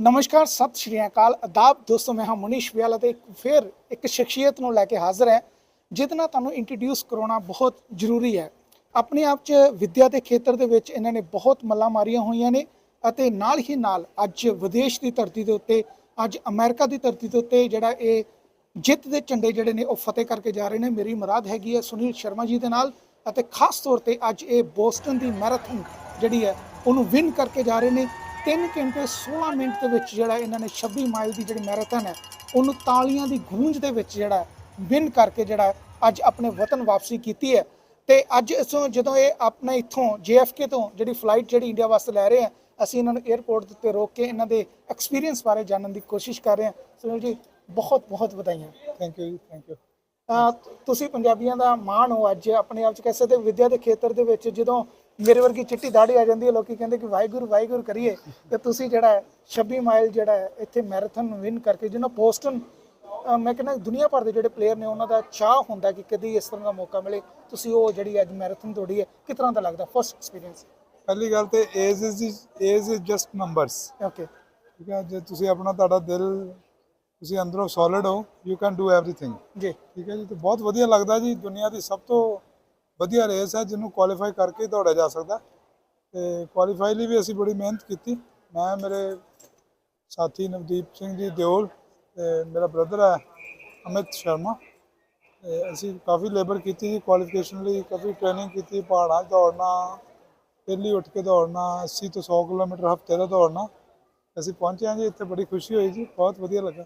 ਨਮਸਕਾਰ, ਸਤਿ ਸ਼੍ਰੀ ਅਕਾਲ। ਆਦਾਬ ਦੋਸਤੋ, ਮੈਂ ਹਾਂ ਮਨੀਸ਼ ਵਿਆਲਾ ਤੇ ਇੱਕ ਫਿਰ ਇੱਕ ਸ਼ਖਸੀਅਤ ਨੂੰ ਲੈ ਕੇ ਹਾਜ਼ਰ ਹੈ, ਜਿਹਦੇ ਨਾਲ ਤੁਹਾਨੂੰ ਇੰਟਰੋਡਿਊਸ ਕਰਾਉਣਾ ਬਹੁਤ ਜ਼ਰੂਰੀ ਹੈ। ਆਪਣੇ ਆਪ 'ਚ ਵਿੱਦਿਆ ਦੇ ਖੇਤਰ ਦੇ ਵਿੱਚ ਇਹਨਾਂ ਨੇ ਬਹੁਤ ਮੱਲਾਂ ਮਾਰੀਆਂ ਹੋਈਆਂ ਨੇ ਅਤੇ ਨਾਲ ਹੀ ਨਾਲ ਅੱਜ ਵਿਦੇਸ਼ ਦੀ ਧਰਤੀ ਦੇ ਉੱਤੇ, ਅੱਜ ਅਮਰੀਕਾ ਦੀ ਧਰਤੀ ਦੇ ਉੱਤੇ ਜਿਹੜਾ ਇਹ ਜਿੱਤ ਦੇ ਝੰਡੇ ਜਿਹੜੇ ਨੇ ਉਹ ਫਤਿਹ ਕਰਕੇ ਜਾ ਰਹੇ ਨੇ। ਮੇਰੀ ਮੁਰਾਦ ਹੈਗੀ ਹੈ ਸੁਨੀਲ ਸ਼ਰਮਾ ਜੀ ਦੇ ਨਾਲ ਅਤੇ ਖਾਸ ਤੌਰ ਤੇ ਅੱਜ ਇਹ ਬੋਸਟਨ ਦੀ ਮੈਰਾਥਨ ਜਿਹੜੀ ਹੈ, ਉਹਨੂੰ ਵਿਨ ਕਰਕੇ ਜਾ ਰਹੇ ਨੇ। 3 ਘੰਟੇ 16 ਮਿੰਟ ਦੇ ਵਿੱਚ ਜਿਹੜਾ ਇਹਨਾਂ ਨੇ 26 ਮਾਈਲ ਦੀ ਜਿਹੜੀ ਮੈਰਾਥਨ ਹੈ ਉਹਨੂੰ ਤਾਲੀਆਂ ਦੀ ਗੂੰਜ ਦੇ ਵਿੱਚ ਜਿਹੜਾ ਵਿਨ ਕਰਕੇ ਜਿਹੜਾ ਅੱਜ ਆਪਣੇ ਵਤਨ ਵਾਪਸੀ ਕੀਤੀ ਹੈ। ਤੇ ਅੱਜ ਇਸੋਂ ਜਦੋਂ ਇਹ ਆਪਣੇ ਇੱਥੋਂ JFK ਤੋਂ ਜਿਹੜੀ ਫਲਾਈਟ ਜਿਹੜੀ ਇੰਡੀਆ ਵਾਸਤੇ ਲੈ ਰਹੇ ਆ ਅਸੀਂ ਇਹਨਾਂ ਨੂੰ 에ਅਰਪੋਰਟ ਦੇ ਉੱਤੇ ਰੋਕ ਕੇ ਇਹਨਾਂ ਦੇ ਐਕਸਪੀਰੀਅੰਸ ਬਾਰੇ ਜਾਣਨ ਦੀ ਕੋਸ਼ਿਸ਼ ਕਰ ਰਹੇ ਹਾਂ ਸੁਨੀਲ ਜੀ ਬਹੁਤ ਬਹੁਤ ਵਧਾਈਆਂ। Thank you ji thank you ਤੁਸੀਂ ਪੰਜਾਬੀਆਂ ਦਾ ਮਾਣ ਹੋ ਅੱਜ ਆਪਣੇ ਆਪ ਚ ਕਹਿ ਸਕਦੇ ਵਿੱਦਿਆ ਦੇ ਖੇਤਰ ਦੇ ਵਿੱਚ ਜਦੋਂ ਮੇਰੇ ਵਰਗੀ ਚਿੱਟੀ ਦਾੜੀ ਆ ਜਾਂਦੀ ਹੈ ਲੋਕੀ ਕਹਿੰਦੇ ਕਿ ਵਾਹਿਗੁਰੂ ਵਾਹਿਗੁਰੂ ਕਰੀਏ। ਤੇ ਤੁਸੀਂ ਜਿਹੜਾ ਹੈ 26 ਮਾਈਲ ਜਿਹੜਾ ਹੈ ਇੱਥੇ ਮੈਰਾਥਨ ਵਿਨ ਕਰਕੇ ਜਿਹਨਾਂ ਪੋਸਟਨ ਮੈਂ ਕਹਿੰਦਾ ਦੁਨੀਆ ਭਰ ਦੇ ਜਿਹੜੇ ਪਲੇਅਰ ਨੇ ਉਹਨਾਂ ਦਾ ਚਾਹ ਹੁੰਦਾ ਕਿ ਕਦੀ ਇਸ ਤਰ੍ਹਾਂ ਦਾ ਮੌਕਾ ਮਿਲੇ। ਤੁਸੀਂ ਉਹ ਜਿਹੜੀ ਅੱਜ ਮੈਰਾਥਨ ਦੌੜੀ ਹੈ ਕਿਸ ਤਰ੍ਹਾਂ ਦਾ ਲੱਗਦਾ? ਫਰਸਟ ਐਕਸਪੀਰੀਅੰਸ ਪਹਿਲੀ ਗੱਲ ਤੇ age is age is just numbers okay ਠੀਕ ਹੈ ਜੇ ਤੁਸੀਂ ਆਪਣਾ ਤੁਹਾਡਾ ਦਿਲ ਤੁਸੀਂ ਅੰਦਰੋਂ ਸੋਲਿਡ ਹੋ ਯੂ ਕੈਨ ਡੂ ਐਵਰੀਥਿੰਗ ਜੀ। ਠੀਕ ਹੈ ਜੀ ਤੇ ਬਹੁਤ ਵਧੀਆ ਲੱਗਦਾ ਜੀ ਦੁਨੀਆ ਦੀ ਸਭ ਤੋਂ ਵਧੀਆ ਰੇਸ ਹੈ, ਜਿਹਨੂੰ ਕੁਆਲੀਫਾਈ ਕਰਕੇ ਹੀ ਦੌੜਿਆ ਜਾ ਸਕਦਾ। ਤੇ ਕੁਆਲੀਫਾਈ ਲਈ ਵੀ ਅਸੀਂ ਬੜੀ ਮਿਹਨਤ ਕੀਤੀ। ਮੈਂ, ਮੇਰੇ ਸਾਥੀ ਨਵਦੀਪ ਸਿੰਘ ਜੀ ਦਿਓਲ ਤੇ ਮੇਰਾ ਬ੍ਰਦਰ ਹੈ ਅਮਿਤ ਸ਼ਰਮਾ। ਤੇ ਅਸੀਂ ਕਾਫੀ ਲੇਬਰ ਕੀਤੀ ਜੀ ਕੁਆਲੀਫਿਕੇਸ਼ਨ ਲਈ, ਕਾਫੀ ਟ੍ਰੇਨਿੰਗ ਕੀਤੀ, ਪਹਾੜਾਂ 'ਚ ਦੌੜਨਾ ਪਹਿਲੀ ਉੱਠ ਕੇ ਦੌੜਨਾ 80 ਤੋਂ 100 ਕਿਲੋਮੀਟਰ ਹਫ਼ਤੇ ਦਾ ਦੌੜਨਾ। ਅਸੀਂ ਪਹੁੰਚੇ ਹਾਂ ਜੀ, ਇੱਥੇ ਬੜੀ ਖੁਸ਼ੀ ਹੋਈ ਜੀ, ਬਹੁਤ ਵਧੀਆ ਲੱਗਾ।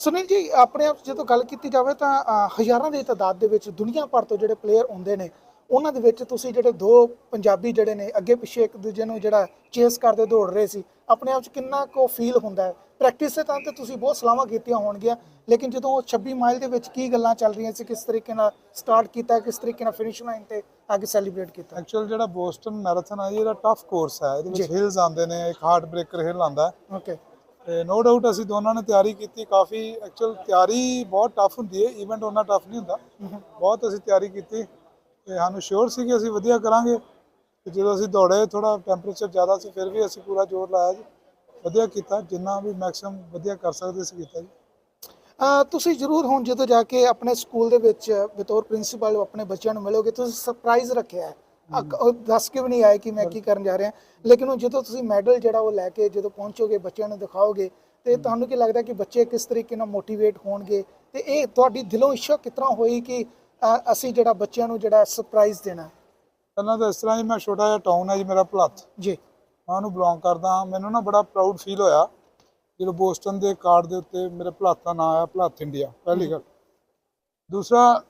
ਸੁਨੀਲ ਜੀ, ਆਪਣੇ ਆਪ ਜਦੋਂ ਗੱਲ ਕੀਤੀ ਜਾਵੇ ਤਾਂ ਹਜ਼ਾਰਾਂ ਦੀ ਤਾਦਾਦ ਦੇ ਵਿੱਚ ਦੁਨੀਆ ਭਰ ਤੋਂ ਜਿਹੜੇ ਪਲੇਅਰ ਆਉਂਦੇ ਨੇ ਉਹਨਾਂ ਦੇ ਵਿੱਚ ਤੁਸੀਂ ਜਿਹੜੇ ਦੋ ਪੰਜਾਬੀ ਜਿਹੜੇ ਨੇ ਅੱਗੇ ਪਿੱਛੇ ਇੱਕ ਦੂਜੇ ਨੂੰ ਜਿਹੜਾ ਚੇਸ ਕਰਦੇ ਦੌੜ ਰਹੇ ਸੀ ਆਪਣੇ ਆਪ 'ਚ ਕਿੰਨਾ ਕੋ ਫੀਲ ਹੁੰਦਾ ਹੈ? ਪ੍ਰੈਕਟਿਸ ਦੇ ਤਾਂ ਤੇ ਤੁਸੀਂ ਬਹੁਤ ਸਲਾਹਾਂ ਕੀਤੀਆਂ ਹੋਣਗੀਆਂ ਲੇਕਿਨ ਜਦੋਂ ਉਹ 26 ਮਾਈਲ ਦੇ ਵਿੱਚ ਕੀ ਗੱਲਾਂ ਚੱਲ ਰਹੀਆਂ ਸੀ ਕਿਸ ਤਰੀਕੇ ਨਾਲ ਸਟਾਰਟ ਕੀਤਾ ਕਿਸ ਤਰੀਕੇ ਨਾਲ ਫਿਨਿਸ਼ ਲਾਈਨ ਤੇ ਅੱਗੇ ਸੈਲੀਬ੍ਰੇਟ ਕੀਤਾ? ਐਕਚੁਅਲ ਜਿਹੜਾ ਬੋਸਟਨ ਮੈਰਾਥਨ ਜੀ, ਇਹਦਾ ਟਫ ਕੋਰਸ ਹੈ ਇਹਦੇ ਵਿੱਚ। ਹਿਲਸ ਆਉਂਦੇ ਨੇ ਇੱਕ ਹਾਰਟ ਬ੍ਰੇਕਰ ਹਿਲ ਆਉਂਦਾ। ਓਕੇ ਤੇ ਨੋ ਡਾਊਟ ਅਸੀਂ ਦੋਨਾਂ ਨੇ ਤਿਆਰੀ ਕੀਤੀ ਕਾਫੀ ਐਕਚੁਅਲ ਤਿਆਰੀ ਬਹੁਤ ਟਫ ਹੁੰਦੀ ਹੈ ਇਵੈਂਟ ਉਹਨਾਂ ਟਫ ਨਹੀਂ ਹੁੰਦਾ। ਬਹੁਤ ਅਸੀਂ ਤਿਆਰੀ ਕੀਤੀ। ਸਾਨੂੰ ਸ਼ੋਰ ਸੀ ਕਿ ਅਸੀਂ ਵਧੀਆ ਕਰਾਂਗੇ। ਤੇ ਜਦੋਂ ਅਸੀਂ ਦੌੜੇ ਥੋੜਾ ਟੈਂਪਰੇਚਰ ਜ਼ਿਆਦਾ ਸੀ ਫਿਰ ਵੀ ਅਸੀਂ ਪੂਰਾ ਜ਼ੋਰ ਲਾਇਆ ਜੀ। ਵਧੀਆ ਕੀਤਾ ਜਿੰਨਾ ਵੀ ਮੈਕਸਿਮਮ ਵਧੀਆ ਕਰ ਸਕਦੇ ਸੀ ਕੀਤਾ ਜੀ। ਤੁਸੀਂ ਜ਼ਰੂਰ ਹੁਣ ਜਦੋਂ ਜਾ ਕੇ ਆਪਣੇ ਸਕੂਲ ਦੇ ਵਿੱਚ ਬਤੌਰ ਪ੍ਰਿੰਸੀਪਲ ਆਪਣੇ ਬੱਚਿਆਂ ਨੂੰ ਮਿਲੋਗੇ ਤੁਸੀਂ ਸਰਪ੍ਰਾਈਜ਼ ਰੱਖਿਆ ਹੈ। ਉਹ ਦੱਸ ਕੇ ਵੀ ਨਹੀਂ ਆਏ ਕਿ ਮੈਂ ਕੀ ਕਰਨ ਜਾ ਰਿਹਾ। ਲੇਕਿਨ ਉਹ ਜਦੋਂ ਤੁਸੀਂ ਮੈਡਲ ਜਿਹੜਾ ਉਹ ਲੈ ਕੇ ਜਦੋਂ ਪਹੁੰਚੋਗੇ ਬੱਚਿਆਂ ਨੂੰ ਦਿਖਾਓਗੇ ਤੇ ਤੁਹਾਨੂੰ ਕੀ ਲੱਗਦਾ ਕਿ ਬੱਚੇ ਕਿਸ ਤਰੀਕੇ ਨਾਲ ਮੋਟੀਵੇਟ ਹੋਣਗੇ? ਤੇ ਇਹ ਤੁਹਾਡੀ ਦਿਲੋਂ ਇੱਛਾ ਤਰ੍ਹਾਂ ਹੋਈ ਕਿ ਅਸੀਂ ਜਿਹੜਾ ਬੱਚਿਆਂ ਨੂੰ ਜਿਹੜਾ ਸਰਪ੍ਰਾਈਜ਼ ਦੇਣਾ? ਪਹਿਲਾਂ ਤਾਂ ਇਸ ਤਰ੍ਹਾਂ ਜੀ ਮੈਂ ਛੋਟਾ ਜਿਹਾ ਟਾਊਨ ਹੈ ਜੀ ਮੇਰਾ ਭਲੱਥ। ਜੀ। ਮੈਂ ਉਹਨੂੰ ਬਿਲੋਂਗ ਕਰਦਾ ਹਾਂ। ਮੈਨੂੰ ਨਾ ਬੜਾ ਪ੍ਰਾਊਡ ਫੀਲ ਹੋਇਆ। ਜਦੋਂ ਬੋਸਟਨ ਦੇ ਕਾਰਡ ਦੇ ਉੱਤੇ ਮੇਰੇ ਭਲੱਥ ਦਾ ਨਾਮ ਆਇਆ ਭਲੱਥ ਇੰਡੀਆ ਪਹਿਲੀ ਗੱਲ। ਦੂਸਰਾ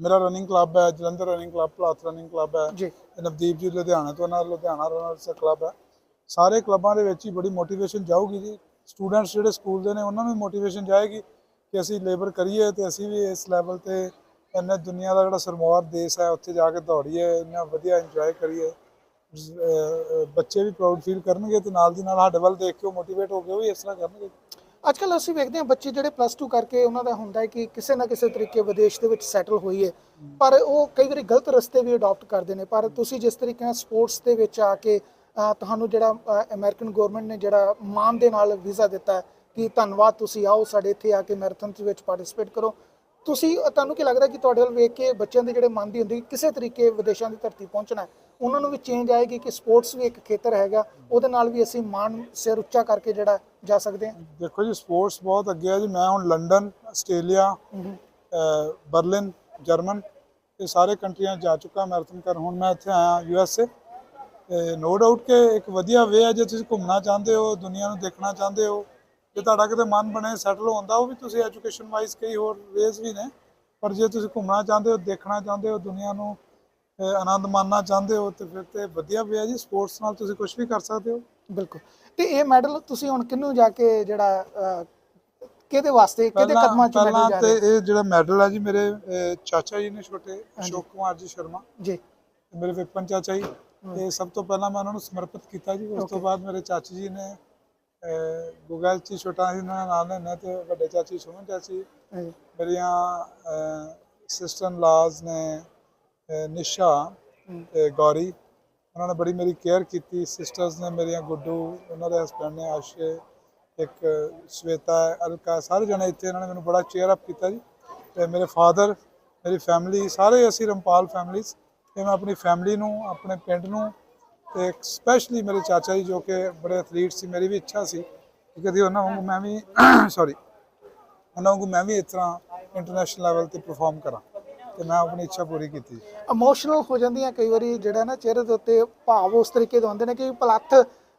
ਮੇਰਾ ਰਨਿੰਗ ਕਲੱਬ ਹੈ Jalandhar running club Bhulath running club ਹੈ। ਜੀ। ਨਵਦੀਪ ਜੀ ਲੁਧਿਆਣਾ ਤੋਂ ਨਾਲ ਲੁਧਿਆਣਾ ਰਨਰਸ ਕਲੱਬ ਹੈ। ਸਾਰੇ ਕਲੱਬਾਂ ਦੇ ਵਿੱਚ ਹੀ ਬੜੀ ਮੋਟੀਵੇਸ਼ਨ ਜਾਊਗੀ ਜੀ। ਸਟੂਡੈਂਟਸ ਜਿਹੜੇ ਸਕੂਲ ਦੇ ਨੇ ਉਹਨਾਂ ਨੂੰ ਮੋਟੀਵੇਸ਼ਨ ਜਾਏਗੀ। ਕਿ ਅਸੀਂ ਲੇਬਰ ਕਰੀਏ ਤੇ ਅਸੀਂ ਵੀ ਇਸ ਲੈਵਲ ਤੇ ਇੰਨੇ ਦੁਨੀਆ ਦਾ ਜਿਹੜਾ ਸਰਮੌਰ ਦੇਸ਼ ਹੈ, ਉੱਥੇ ਜਾ ਕੇ ਦੌੜੀਏ, ਇੰਨਾ ਵਧੀਆ ਇੰਜੋਏ ਕਰੀਏ। ਬੱਚੇ ਵੀ ਪ੍ਰਾਊਡ ਫੀਲ ਕਰਨਗੇ ਤੇ ਨਾਲ ਦੀ ਨਾਲ ਸਾਡੇ ਵੱਲ ਦੇਖ ਕੇ ਉਹ ਮੋਟੀਵੇਟ ਹੋ ਕੇ ਉਹ ਵੀ ਇਸ ਤਰ੍ਹਾਂ ਕਰਨਗੇ। ਅੱਜ ਕੱਲ ਅਸੀਂ ਵੇਖਦੇ ਹਾਂ ਬੱਚੇ ਜਿਹੜੇ ਪਲੱਸ 2 ਕਰਕੇ ਉਹਨਾਂ ਦਾ ਹੁੰਦਾ ਹੈ ਕਿ ਕਿਸੇ ਨਾ ਕਿਸੇ ਤਰੀਕੇ ਵਿਦੇਸ਼ ਦੇ ਵਿੱਚ ਸੈਟਲ ਹੋਈਏ। ਪਰ ਉਹ ਕਈ ਵਾਰੀ ਗਲਤ ਰਸਤੇ ਵੀ ਅਡਾਪਟ ਕਰਦੇ ਨੇ। ਪਰ ਤੁਸੀਂ ਜਿਸ ਤਰੀਕੇ ਨਾਲ ਸਪੋਰਟਸ ਦੇ ਵਿੱਚ ਆ ਕੇ ਤੁਹਾਨੂੰ ਜਿਹੜਾ ਅਮਰੀਕਨ ਗਵਰਨਮੈਂਟ ਨੇ ਜਿਹੜਾ ਮਾਨ ਦੇ ਨਾਲ ਵੀਜ਼ਾ ਦਿੱਤਾ ਕਿ ਧੰਨਵਾਦ ਤੁਸੀਂ ਆਓ ਸਾਡੇ ਇੱਥੇ ਆ ਕੇ ਮੈਰਾਥਨ ਦੇ ਵਿੱਚ ਪਾਰਟਿਸਿਪੇਟ ਕਰੋ। ਤੁਸੀਂ ਤੁਹਾਨੂੰ ਕੀ ਲੱਗਦਾ ਕਿ ਤੁਹਾਡੇ ਵੱਲ ਵੇਖ ਕੇ ਬੱਚਿਆਂ ਦੇ ਜਿਹੜੇ ਮਨ ਦੀ ਹੁੰਦੀ ਕਿਸੇ ਤਰੀਕੇ ਵਿਦੇਸ਼ਾਂ ਦੀ ਧਰਤੀ ਪਹੁੰਚਣਾ ਹੈ ਉਹਨਾਂ ਨੂੰ ਵੀ ਚੇਂਜ ਆਏਗੀ ਕਿ ਸਪੋਰਟਸ ਵੀ ਇੱਕ ਖੇਤਰ ਹੈਗਾ ਉਹਦੇ ਨਾਲ ਵੀ ਅਸੀਂ ਮਾਣ ਸਿਰ ਉੱਚਾ ਕਰਕੇ ਜਿਹੜਾ ਜਾ ਸਕਦੇ ਹਾਂ? ਦੇਖੋ ਜੀ ਸਪੋਰਟਸ ਬਹੁਤ ਅੱਗੇ ਹੈ ਜੀ। ਮੈਂ ਹੁਣ ਲੰਡਨ ਆਸਟ੍ਰੇਲੀਆ ਬਰਲਿਨ ਜਰਮਨ ਇਹ ਸਾਰੇ ਕੰਟਰੀਆਂ ਜਾ ਚੁੱਕਾ ਮੈਰਾਥਨ ਕਰ। ਹੁਣ ਮੈਂ ਇੱਥੇ ਆਇਆ U S A no doubt ਕਿ ਇੱਕ ਵਧੀਆ ਵੇ ਹੈ ਜੇ ਤੁਸੀਂ ਘੁੰਮਣਾ ਚਾਹੁੰਦੇ ਹੋ ਦੁਨੀਆ ਨੂੰ ਦੇਖਣਾ ਚਾਹੁੰਦੇ ਹੋ ਜੇ ਤੁਹਾਡਾ ਕਿਤੇ ਮਨ ਬਣੇ ਸੈਟਲ ਹੁੰਦਾ ਉਹ ਵੀ ਤੁਸੀਂ ਐਜੂਕੇਸ਼ਨ ਵਾਈਜ਼ ਕਈ ਹੋਰ ਵੇਜ਼ ਵੀ ਨੇ। ਪਰ ਜੇ ਤੁਸੀਂ ਘੁੰਮਣਾ ਚਾਹੁੰਦੇ ਹੋ ਦੇਖਣਾ ਚਾਹੁੰਦੇ ਹੋ ਦੁਨੀਆ ਨੂੰ ਆਨੰਦ ਮਾਣਨਾ ਚਾਹੁੰਦੇ ਹੋ ਤੇ ਫਿਰ ਤੇ ਵਧੀਆ ਵੇ ਹੈ ਜੀ। ਸਪੋਰਟਸ ਨਾਲ ਤੁਸੀਂ ਕੁਝ ਵੀ ਕਰ ਸਕਦੇ ਹੋ। ਬਿਲਕੁਲ। ਤੇ ਇਹ ਮੈਡਲ ਤੁਸੀਂ ਹੁਣ ਕਿਹਨੂੰ ਜਾ ਕੇ ਜਿਹੜਾ ਕਿਹਦੇ ਵਾਸਤੇ ਕਿਹਦੇ ਕਦਮਾਂ 'ਚ ਮੈਡਲ ਜਾ ਤੇ ਇਹ ਜਿਹੜਾ ਮੈਡਲ ਹੈ ਜੀ ਮੇਰੇ ਚਾਚਾ ਜੀ ਨੇ ਛੋਟੇ ਅਸ਼ੋਕ ਕੁਮਾਰ ਜੀ ਸ਼ਰਮਾ। ਜੀ। ਮੇਰੇ ਵਿਪਨ ਚਾਚਾ ਜੀ। ਤੇ ਸਭ ਤੋਂ ਪਹਿਲਾਂ ਮੈਂ ਉਹਨਾਂ ਨੂੰ ਸਮਰਪਿਤ ਕੀਤਾ ਜੀ। ਉਸ ਤੋਂ. ਬਾਅਦ ਮੇਰੇ ਚਾਚੀ ਜੀ ਨੇ ਗੁਗਲ ਛੋਟਾ ਜੀ ਦਾ ਨਾਮ ਲੈਣਾ ਤੇ ਵੱਡੇ ਚਾਚੀ ਸੁਮਨ ਚਾਚੀ ਮੇਰੀਆਂ ਸਿਸਟਰ ਲਾਜ਼ ਨੇ ਨਿਸ਼ਾ ਗੌਰੀ ਉਹਨਾਂ ਨੇ ਬੜੀ ਮੇਰੀ ਕੇਅਰ ਕੀਤੀ। ਸਿਸਟਰਸ ਨੇ ਮੇਰੀਆਂ ਗੁੱਡੂ ਉਹਨਾਂ ਦੇ ਹਸਬੰਡ ਨੇ ਆਸ਼ੇ ਇੱਕ ਸ਼ਵੇਤਾ ਅਲਕਾ ਸਾਰੇ ਜਣੇ ਇੱਥੇ ਇਹਨਾਂ ਨੇ ਮੈਨੂੰ ਬੜਾ ਚੇਅਰ ਅਪ ਕੀਤਾ ਜੀ। ਤੇ ਮੇਰੇ ਫਾਦਰ ਮੇਰੀ ਫੈਮਿਲੀ ਸਾਰੇ ਅਸੀਂ ਰੰਪਾਲ ਫੈਮਿਲੀਜ਼ ਤੇ ਮੈਂ ਆਪਣੀ ਫੈਮਿਲੀ ਨੂੰ ਆਪਣੇ ਪਿੰਡ ਨੂੰ ਤੇ ਸਪੈਸ਼ਲੀ ਮੇਰੇ ਚਾਚਾ ਜੀ ਜੋ ਕਿ ਬੜੇ ਐਥਲੀਟ ਸੀ, ਮੇਰੀ ਵੀ ਇੱਛਾ ਸੀ ਕਿ ਕਦੀ ਉਹਨਾਂ ਵਾਂਗੂ ਮੈਂ ਵੀ ਸੌਰੀ ਉਹਨਾਂ ਵਾਂਗੂ ਮੈਂ ਵੀ ਇਸ ਤਰ੍ਹਾਂ ਇੰਟਰਨੈਸ਼ਨਲ ਲੈਵਲ ਤੇ ਪਰਫਾਰਮ ਕਰਾਂ ਤੇ ਮੈਂ ਆਪਣੀ ਇੱਛਾ ਪੂਰੀ ਕੀਤੀ। ਇਮੋਸ਼ਨਲ ਹੋ ਜਾਂਦੀਆਂ ਕਈ ਵਾਰੀ ਜਿਹੜਾ ਨਾ ਚਿਹਰੇ ਦੇ ਉੱਤੇ ਭਾਵ ਉਸ ਤਰੀਕੇ ਦੇ ਹੁੰਦੇ ਨੇ ਕਿ ਪਲੱਥ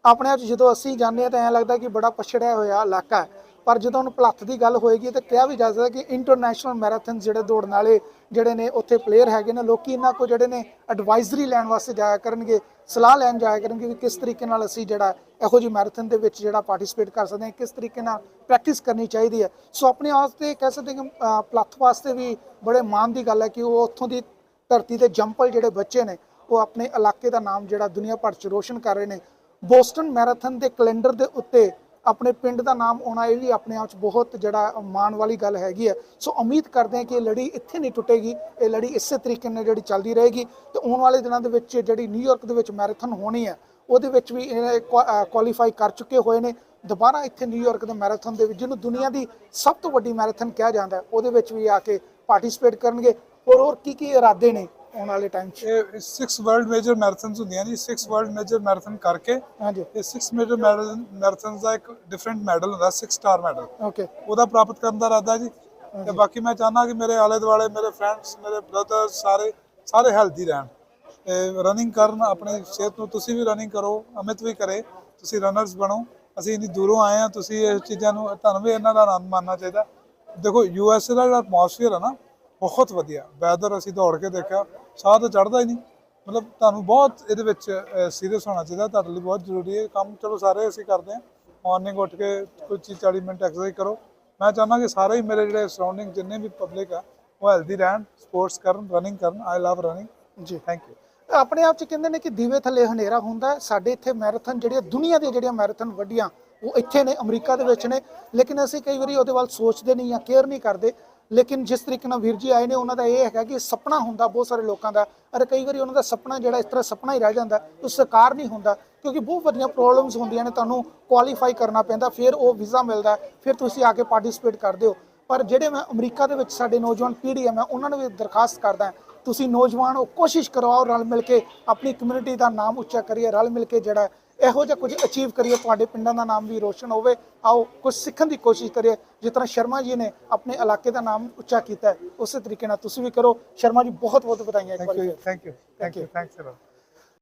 ਆਪਣੇ ਆਪ 'ਚ ਜਦੋਂ ਅਸੀਂ ਜਾਂਦੇ ਹਾਂ ਤਾਂ ਐਂ ਲੱਗਦਾ ਕਿ ਬੜਾ ਪਛੜਿਆ ਹੋਇਆ ਇਲਾਕਾ ਹੈ। ਪਰ ਜਦੋਂ ਹੁਣ ਪਲੱਥ ਦੀ ਗੱਲ ਹੋਏਗੀ ਤਾਂ ਕਿਹਾ ਵੀ ਜਾ ਸਕਦਾ ਕਿ ਇੰਟਰਨੈਸ਼ਨਲ ਮੈਰਾਥਨ ਜਿਹੜੇ ਦੌੜਨ ਵਾਲੇ ਜਿਹੜੇ ਨੇ ਉੱਥੇ ਪਲੇਅਰ ਹੈਗੇ ਨੇ, ਲੋਕੀ ਇਹਨਾਂ ਕੋ ਜਿਹੜੇ ਨੇ ਐਡਵਾਈਜ਼ਰੀ ਲੈਣ ਵਾਸਤੇ ਜਾਇਆ ਕਰਨਗੇ। ਸਲਾਹ ਲੈਣ ਜਾਇਆ ਕਰਨਗੇ ਕਿ ਕਿਸ ਤਰੀਕੇ ਨਾਲ ਅਸੀਂ ਜਿਹੜਾ ਇਹੋ ਜਿਹੀ ਮੈਰਾਥਨ ਦੇ ਵਿੱਚ ਜਿਹੜਾ ਪਾਰਟਿਸਿਪੇਟ ਕਰ ਸਕਦੇ ਹਾਂ, ਕਿਸ ਤਰੀਕੇ ਨਾਲ ਪ੍ਰੈਕਟਿਸ ਕਰਨੀ ਚਾਹੀਦੀ ਹੈ। ਸੋ ਆਪਣੇ ਵਾਸਤੇ ਕਹਿ ਸਕਦੇ ਕਿ ਪਲੱਥ ਵਾਸਤੇ ਵੀ ਬੜੇ ਮਾਣ ਦੀ ਗੱਲ ਹੈ ਕਿ ਉਹ ਉੱਥੋਂ ਦੀ ਧਰਤੀ ਤੇ ਜੰਪਲ ਜਿਹੜੇ ਬੱਚੇ ਨੇ, ਉਹ ਆਪਣੇ ਇਲਾਕੇ ਦਾ ਨਾਮ ਜਿਹੜਾ ਦੁਨੀਆ ਭਰ 'ਚ ਰੋਸ਼ਨ ਕਰ ਰਹੇ ਨੇ। ਬੋਸਟਨ ਮੈਰਾਥਨ ਦੇ ਕੈਲੰਡਰ ਦੇ ਉੱਤੇ ਆਪਣੇ ਪਿੰਡ ਦਾ ਨਾਮ ਆਉਣਾ ਇਹ ਵੀ ਆਪਣੇ ਆਪ 'ਚ ਬਹੁਤ ਜਿਹੜਾ ਮਾਣ ਵਾਲੀ ਗੱਲ ਹੈਗੀ ਹੈ। ਸੋ ਉਮੀਦ ਕਰਦੇ ਹਾਂ ਕਿ ਇਹ ਲੜੀ ਇੱਥੇ ਨਹੀਂ ਟੁੱਟੇਗੀ, ਇਹ ਲੜੀ ਇਸੇ ਤਰੀਕੇ ਨਾਲ ਜਿਹੜੀ ਚੱਲਦੀ ਰਹੇਗੀ ਤੇ ਆਉਣ ਵਾਲੇ ਦਿਨਾਂ ਦੇ ਵਿੱਚ ਜਿਹੜੀ ਨਿਊਯਾਰਕ ਦੇ ਵਿੱਚ ਮੈਰਾਥਨ ਹੋਣੀ ਹੈ, ਉਹਦੇ ਵਿੱਚ ਵੀ ਇਹ ਕੁਆਲੀਫਾਈ ਕਰ ਚੁੱਕੇ ਹੋਏ ਨੇ। ਦੁਬਾਰਾ ਇੱਥੇ ਨਿਊਯਾਰਕ ਦੇ ਮੈਰਾਥਨ ਦੇ ਵਿੱਚ, ਜਿਹਨੂੰ ਦੁਨੀਆ ਦੀ ਸਭ ਤੋਂ ਵੱਡੀ ਮੈਰਾਥਨ ਕਿਹਾ ਜਾਂਦਾ ਉਹਦੇ ਵਿੱਚ ਵੀ ਆ ਕੇ ਪਾਰਟਿਸਿਪੇਟ ਕਰਨਗੇ। ਹੋਰ ਹੋਰ ਕੀ ਕੀ ਇਰਾਦੇ ਨੇ? ਆਉਣ ਵਾਲੇ ਟਾਈਮ 'ਚ। ਇਹ 6 ਵਰਲਡ ਮੇਜਰ ਮੈਰਾਥਨਸ ਹੁੰਦੀਆਂ ਜੀ। 6 ਵਰਲਡ ਮੇਜਰ ਮੈਰਾਥਨ ਕਰਕੇ ਹਾਂਜੀ। ਇਹ 6 ਮੇਜਰ ਮੈਰਾਥਨਸ ਦਾ ਇੱਕ ਡਿਫਰੈਂਟ ਮੈਡਲ ਹੁੰਦਾ 6 ਸਟਾਰ ਮੈਡਲ ਓਕੇ ਉਹਦਾ ਪ੍ਰਾਪਤ ਕਰਨ ਦਾ ਇਰਾਦਾ ਜੀ। ਤੇ ਬਾਕੀ ਮੈਂ ਚਾਹਨਾ ਕਿ ਮੇਰੇ ਆਲੇ ਦੁਆਲੇ ਮੇਰੇ ਫਰੈਂਡਸ ਮੇਰੇ ਬ੍ਰਦਰ ਸਾਰੇ ਸਾਰੇ ਹੈਲਦੀ ਰਹਿਣ। ਤੇ ਰਨਿੰਗ ਕਰਨ ਆਪਣੀ ਸਿਹਤ ਨੂੰ ਤੁਸੀਂ ਵੀ ਰਨਿੰਗ ਕਰੋ ਅਮਿਤ ਵੀ ਕਰੇ ਤੁਸੀਂ ਰਨਰਸ ਬਣੋ। ਅਸੀਂ ਇੰਨੀ ਦੂਰੋਂ ਆਏ ਆ ਤੁਸੀਂ ਇਹ ਚੀਜ਼ਾਂ ਨੂੰ ਤੁਹਾਨੂੰ ਵੀ ਇਹਨਾਂ ਦਾ ਆਨੰਦ ਮਾਣਨਾ ਚਾਹੀਦਾ। ਦੇਖੋ ਯੂ ਐਸ ਦਾ ਜਿਹੜਾ ਐਟਮੋਸਫੀਅਰ ਹੈ ਨਾ ਬਹੁਤ ਵਧੀਆ। ਵੈਦਰ ਅਸੀਂ ਦੌੜ ਕੇ ਦੇਖਿਆ ਸਾਹ ਤਾਂ ਚੜਦਾ ਹੀ ਨਹੀਂ। ਮਤਲਬ ਤੁਹਾਨੂੰ ਬਹੁਤ ਇਹਦੇ ਵਿੱਚ ਸੀਰੀਅਸ ਹੋਣਾ ਚਾਹੀਦਾ ਤੁਹਾਡੇ ਲਈ ਬਹੁਤ ਜ਼ਰੂਰੀ ਹੈ। ਕੰਮ ਚਲੋ ਸਾਰੇ ਅਸੀਂ ਕਰਦੇ ਹਾਂ। ਮਾਰਨਿੰਗ ਉੱਠ ਕੇ ਕੋਈ ਚੀਜ਼ 40 ਮਿੰਟ ਐਕਸਰਸਾਈਜ਼ ਕਰੋ। ਮੈਂ ਚਾਹੁੰਦਾ ਕਿ ਸਾਰੇ ਹੀ ਮੇਰੇ ਜਿਹੜੇ ਸਰਾਊਂਡਿੰਗ ਜਿੰਨੇ ਵੀ ਪਬਲਿਕ ਆ ਉਹ ਹੈਲਦੀ ਰਹਿਣ ਸਪੋਰਟਸ ਕਰਨ ਰਨਿੰਗ ਕਰਨ। I love running ji. Thank you ਆਪਣੇ ਆਪ ਚ ਕਹਿੰਦੇ ਨੇ ਕਿ ਦੀਵੇ ਥੱਲੇ ਹਨੇਰਾ ਹੁੰਦਾ। ਸਾਡੇ ਇੱਥੇ ਮੈਰਾਥਨ ਜਿਹੜੀਆਂ ਦੁਨੀਆ ਦੀਆਂ ਜਿਹੜੀਆਂ ਮੈਰਾਥਨ ਵੱਡੀਆਂ ਉਹ ਇੱਥੇ ਨੇ ਅਮਰੀਕਾ ਦੇ ਵਿੱਚ ਨੇ। ਲੇਕਿਨ ਅਸੀਂ ਕਈ ਵਾਰੀ ਉਹਦੇ ਵੱਲ ਸੋਚਦੇ ਨਹੀਂ ਜਾਂ ਕੇਅਰ ਨਹੀਂ ਕਰਦੇ। ਲੇਕਿਨ ਜਿਸ ਤਰੀਕੇ ਨਾਲ ਵੀਰ ਜੀ ਆਏ ਨੇ, ਉਹਨਾਂ ਦਾ ਇਹ ਹੈਗਾ ਕਿ ਸੁਪਨਾ ਹੁੰਦਾ ਬਹੁਤ ਸਾਰੇ ਲੋਕਾਂ ਦਾ। ਅਰੇ ਕਈ ਵਾਰੀ ਉਹਨਾਂ ਦਾ ਸੁਪਨਾ ਜਿਹੜਾ, ਇਸ ਤਰ੍ਹਾਂ ਸੁਪਨਾ ਹੀ ਰਹਿ ਜਾਂਦਾ। ਉਹ ਸਾਕਾਰ ਨਹੀਂ ਹੁੰਦਾ, ਕਿਉਂਕਿ ਬਹੁਤ ਵੱਡੀਆਂ ਪ੍ਰੋਬਲਮਸ ਹੁੰਦੀਆਂ ਨੇ, ਤੁਹਾਨੂੰ ਕੁਆਲੀਫਾਈ ਕਰਨਾ ਪੈਂਦਾ, ਫਿਰ ਉਹ ਵੀਜ਼ਾ ਮਿਲਦਾ, ਫਿਰ ਤੁਸੀਂ ਆ ਕੇ ਪਾਰਟਿਸਿਪੇਟ ਕਰਦੇ ਹੋ। ਪਰ ਜਿਹੜੇ ਮੈਂ ਅਮਰੀਕਾ ਦੇ ਵਿੱਚ ਸਾਡੇ ਨੌਜਵਾਨ ਪੀੜ੍ਹੀ ਹੈ ਮੈਂ ਉਹਨਾਂ ਨੂੰ ਵੀ ਦਰਖਾਸਤ ਕਰਦਾ ਤੁਸੀਂ ਨੌਜਵਾਨ ਉਹ ਕੋਸ਼ਿਸ਼ ਕਰਵਾਓ ਰਲ ਮਿਲ ਕੇ ਆਪਣੀ ਕਮਿਊਨਿਟੀ ਦਾ ਨਾਮ ਉੱਚਾ ਕਰੀਏ, ਰਲ ਮਿਲ ਕੇ ਜਿਹੜਾ ਇਹੋ ਜਿਹਾ ਕੁਝ ਅਚੀਵ ਕਰੀਏ ਤੁਹਾਡੇ ਪਿੰਡਾਂ ਦਾ ਨਾਮ ਵੀ ਰੋਸ਼ਨ ਹੋਵੇ। ਆਓ ਕੁਝ ਸਿੱਖਣ ਦੀ ਕੋਸ਼ਿਸ਼ ਕਰੀਏ। ਜਿਸ ਤਰ੍ਹਾਂ ਸ਼ਰਮਾ ਜੀ ਨੇ ਆਪਣੇ ਇਲਾਕੇ ਦਾ ਨਾਮ ਉੱਚਾ ਕੀਤਾ ਉਸੇ ਤਰੀਕੇ ਨਾਲ ਤੁਸੀਂ ਵੀ ਕਰੋ। ਸ਼ਰਮਾ ਜੀ ਬਹੁਤ ਬਹੁਤ ਵਧਾਈਆਂ ਇੱਕ ਥੈਂਕ ਵਾਰੀ। Thank you thank you thanks uh